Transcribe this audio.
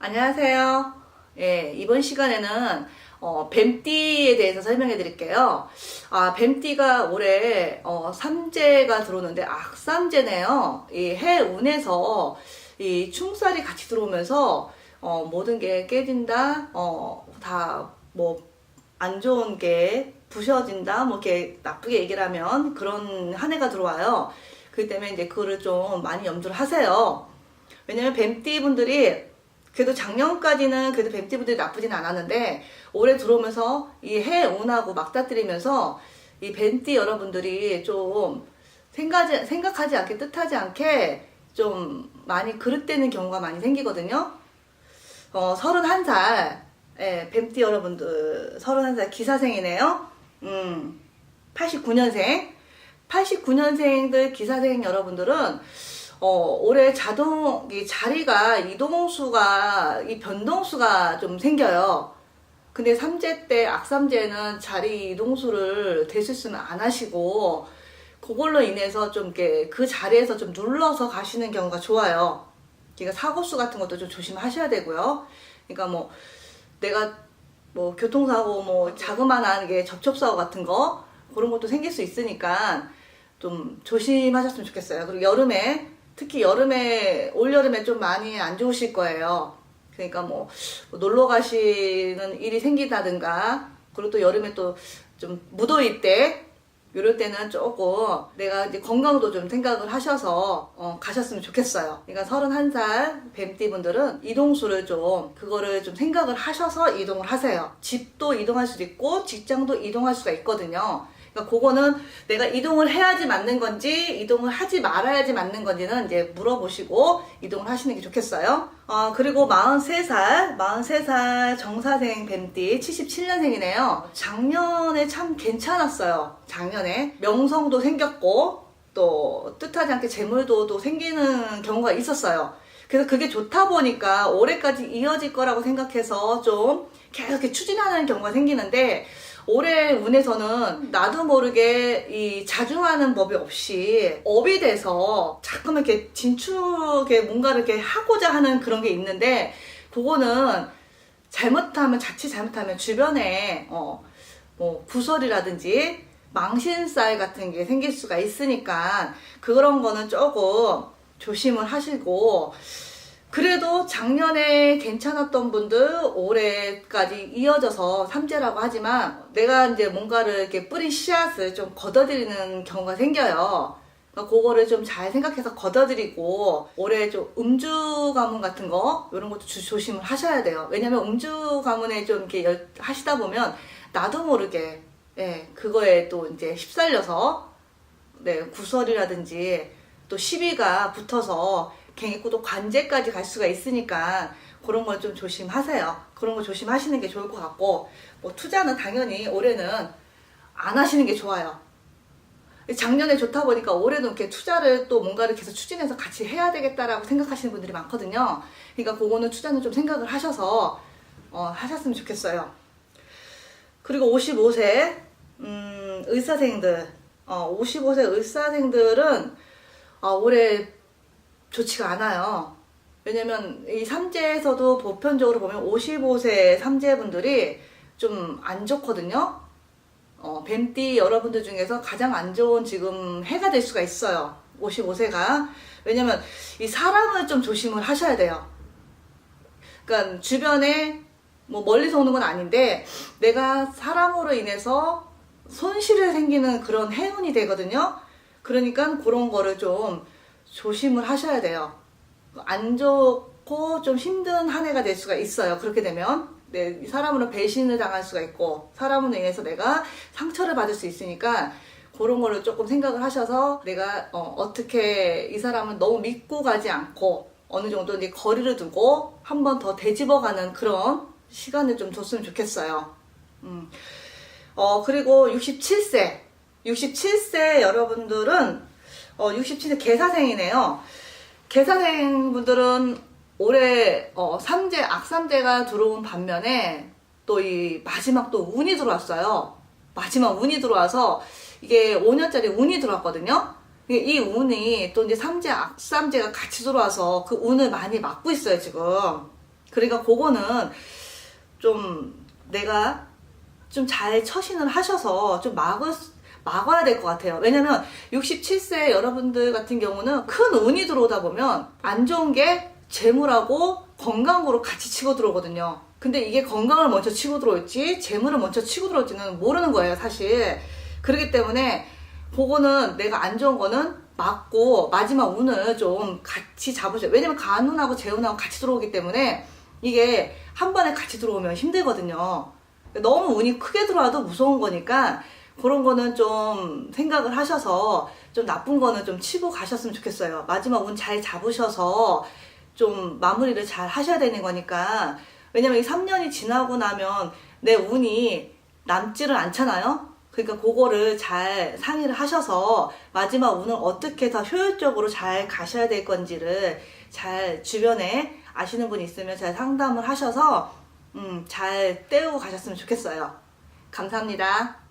안녕하세요. 예, 이번 시간에는 어, 뱀띠에 대해서 설명해 드릴게요. 아, 뱀띠가 올해 어, 삼재가 들어오는데 악삼재네요. 이 해운에서 이 충살이 같이 들어오면서 어, 모든 게 깨진다. 어, 다 뭐 안 좋은 게 부셔진다. 뭐 이렇게 나쁘게 얘기를 하면 그런 한 해가 들어와요. 그렇기 때문에 이제 그거를 좀 많이 염두를 하세요. 왜냐면 뱀띠 분들이 그래도 작년까지는 그래도 뱀띠 분들이 나쁘진 않았는데 올해 들어오면서 이 해운하고 맞닥뜨리면서 이 뱀띠 여러분들이 좀 생각하지, 생각하지 않게 뜻하지 않게 좀 많이 그릇되는 경우가 많이 생기거든요. 어, 31살, 예, 뱀띠 여러분들, 31살 기사생이네요. 음, 89년생. 89년생들 기사생 여러분들은 어, 올해 자동, 이 자리가 이동수가, 이 변동수가 좀 생겨요. 근데 삼재 때, 악삼재는 자리 이동수를 되실 수는 안 하시고, 그걸로 인해서 좀 이렇게 그 자리에서 좀 눌러서 가시는 경우가 좋아요. 그러니까 사고수 같은 것도 좀 조심하셔야 되고요. 그러니까 뭐, 내가 뭐 교통사고, 뭐 자그마한 게 접촉사고 같은 거, 그런 것도 생길 수 있으니까 좀 조심하셨으면 좋겠어요. 그리고 여름에 특히 여름에 올 여름에 좀 많이 안 좋으실 거예요. 그러니까 뭐, 뭐 놀러 가시는 일이 생기다든가 그리고 또 여름에 또 좀 무더위 때 이럴 때는 조금 내가 이제 건강도 좀 생각을 하셔서 어, 가셨으면 좋겠어요. 그러니까 31살 뱀띠 분들은 이동수를 좀 그거를 좀 생각을 하셔서 이동을 하세요. 집도 이동할 수도 있고 직장도 이동할 수가 있거든요. 그러니까 그거는 내가 이동을 해야지 맞는 건지 이동을 하지 말아야지 맞는 건지는 이제 물어보시고 이동을 하시는 게 좋겠어요. 어, 그리고 43살, 43살 정사생 뱀띠 77년생이네요. 작년에 참 괜찮았어요. 작년에 명성도 생겼고 또 뜻하지 않게 재물도 또 생기는 경우가 있었어요. 그래서 그게 좋다 보니까 올해까지 이어질 거라고 생각해서 좀 계속 이렇게 추진하는 경우가 생기는데 올해 운에서는 나도 모르게 이 자중하는 법이 없이 업이 돼서 자꾸만 이렇게 진축에 뭔가를 이렇게 하고자 하는 그런 게 있는데 그거는 잘못하면 자칫 잘못하면 주변에 어 뭐 구설이라든지 망신살 같은 게 생길 수가 있으니까 그런 거는 조금 조심을 하시고 그래도 작년에 괜찮았던 분들 올해까지 이어져서 삼재라고 하지만 내가 이제 뭔가를 이렇게 뿌린 씨앗을 좀 걷어들이는 경우가 생겨요. 그러니까 그거를 좀 잘 생각해서 걷어들이고 올해 좀 음주 가문 같은 거 이런 것도 주- 조심을 하셔야 돼요. 왜냐면 음주 가문에 좀 이렇게 열- 하시다 보면 나도 모르게 예, 그거에 또 이제 휩쓸려서 네, 구설이라든지 또 시비가 붙어서 또 관제까지 갈 수가 있으니까 그런 걸 좀 조심하세요. 그런 거 조심하시는 게 좋을 것 같고 뭐 투자는 당연히 올해는 안 하시는 게 좋아요. 작년에 좋다 보니까 올해도 이렇게 투자를 또 뭔가를 계속 추진해서 같이 해야 되겠다라고 생각하시는 분들이 많거든요. 그러니까 그거는 투자는 좀 생각을 하셔서 어, 하셨으면 좋겠어요. 그리고 55세 음, 의사생들 어, 55세 의사생들은 어, 올해 좋지가 않아요. 왜냐면 이 삼재에서도 보편적으로 보면 55세 삼재분들이 좀 안 좋거든요. 어, 뱀띠 여러분들 중에서 가장 안 좋은 지금 해가 될 수가 있어요. 55세가. 왜냐면 이 사람을 좀 조심을 하셔야 돼요. 그러니까 주변에 뭐 멀리서 오는 건 아닌데 내가 사람으로 인해서 손실이 생기는 그런 행운이 되거든요. 그러니까 그런 거를 좀 조심을 하셔야 돼요. 안 좋고 좀 힘든 한 해가 될 수가 있어요. 그렇게 되면 네, 이 사람으로 배신을 당할 수가 있고 사람으로 인해서 내가 상처를 받을 수 있으니까 그런 거를 조금 생각을 하셔서 내가 어, 떻게이 사람을 너무 믿고 가지 않고 어느 정도 이제 거리를 두고 한 번 더 되짚어가는 그런 시간을 좀 줬으면 좋겠어요. 음. 어, 그리고 67세. 67세 여러분들은, 어, 67세 개사생이네요. 개사생 분들은 올해, 어, 삼재, 악삼재가 들어온 반면에 또 이 마지막 또 운이 들어왔어요. 마지막 운이 들어와서 이게 5년짜리 운이 들어왔거든요. 이 운이 또 이제 삼재, 악삼재가 같이 들어와서 그 운을 많이 막고 있어요, 지금. 그러니까 그거는 좀 내가 좀 잘 처신을 하셔서 좀 막을, 수- 막아야 될 것 같아요. 왜냐면 67세 여러분들 같은 경우는 큰 운이 들어오다 보면 안 좋은 게 재물하고 건강으로 같이 치고 들어오거든요. 근데 이게 건강을 먼저 치고 들어올지 재물을 먼저 치고 들어올지는 모르는 거예요, 사실. 그렇기 때문에 그거는 내가 안 좋은 거는 맞고 마지막 운을 좀 같이 잡으셔요. 왜냐면 간운하고 재운하고 같이 들어오기 때문에 이게 한 번에 같이 들어오면 힘들거든요. 너무 운이 크게 들어와도 무서운 거니까 그런 거는 좀 생각을 하셔서 좀 나쁜 거는 좀 치고 가셨으면 좋겠어요. 마지막 운 잘 잡으셔서 좀 마무리를 잘 하셔야 되는 거니까 왜냐면 이 3년이 지나고 나면 내 운이 남지를 않잖아요. 그러니까 그거를 잘 상의를 하셔서 마지막 운을 어떻게 더 효율적으로 잘 가셔야 될 건지를 잘 주변에 아시는 분 있으면 잘 상담을 하셔서 음, 잘 때우고 가셨으면 좋겠어요. 감사합니다.